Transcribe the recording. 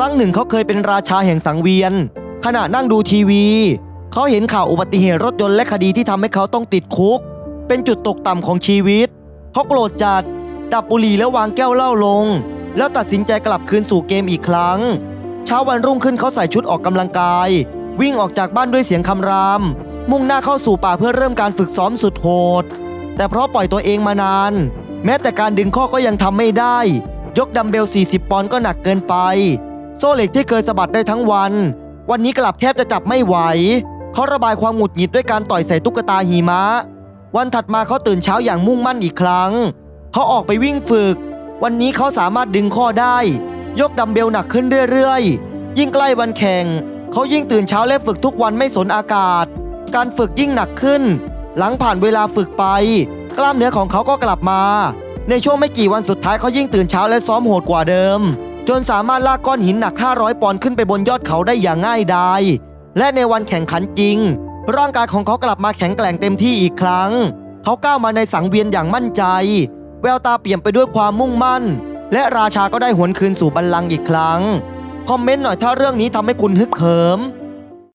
ครั้งหนึ่งเขาเคยเป็นราชาแห่งสังเวียน ขณะนั่งดูทีวี เขาเห็นข่าวอุบัติเหตุรถยนต์และคดีที่ทำให้เขาต้องติดคุก เป็นจุดตกต่ำของชีวิต เขาโกรธจัด ดับบุหรี่แล้ววางแก้วเหล้าลง แล้วตัดสินใจกลับคืนสู่เกมอีกครั้ง เช้าวันรุ่งขึ้นเขาใส่ชุดออกกำลังกาย วิ่งออกจากบ้านด้วยเสียงคำราม มุ่งหน้าเข้าสู่ป่าเพื่อเริ่มการฝึกซ้อมสุดโหด แต่เพราะปล่อยตัวเองมานาน แม้แต่การดึงข้อก็ยังทำไม่ได้ ยกดัมเบล 40 ปอนด์ก็หนักเกินไป โซ่เหล็กที่เคยสะบัดได้ทั้งวัน วันนี้กลับแทบจะจับไม่ไหว เขาระบายความหงุดหงิดด้วยการต่อยใส่ตุ๊กตาหิมะ วันถัดมาเขาตื่นเช้าอย่างมุ่งมั่นอีกครั้ง เขาออกไปวิ่งฝึก วันนี้เขาสามารถดึงข้อได้ ยกดัมเบลหนักขึ้นเรื่อยๆ ยิ่งใกล้วันแข่ง เขายิ่งตื่นเช้าและฝึกทุกวันไม่สนอากาศ การฝึกยิ่งหนักขึ้น หลังผ่านเวลาฝึกไป กล้ามเนื้อของเขาก็กลับมา ในช่วงไม่กี่วันสุดท้ายเขายิ่งตื่นเช้าและซ้อมโหดกว่าเดิม จนสามารถลากก้อนหินหนัก 500 ปอนด์ขึ้นไปบนยอดเขาได้อย่างง่ายดาย และในวันแข่งขันจริง ร่างกายของเขากลับมาแข็งแกร่งเต็มที่อีกครั้ง เขาก้าวมาในสังเวียนอย่างมั่นใจ แววตาเปี่ยมไปด้วยความมุ่งมั่น และราชาก็ได้หวนคืนสู่บัลลังก์อีกครั้ง คอมเมนต์หน่อยถ้าเรื่องนี้ทำให้คุณฮึกเหิม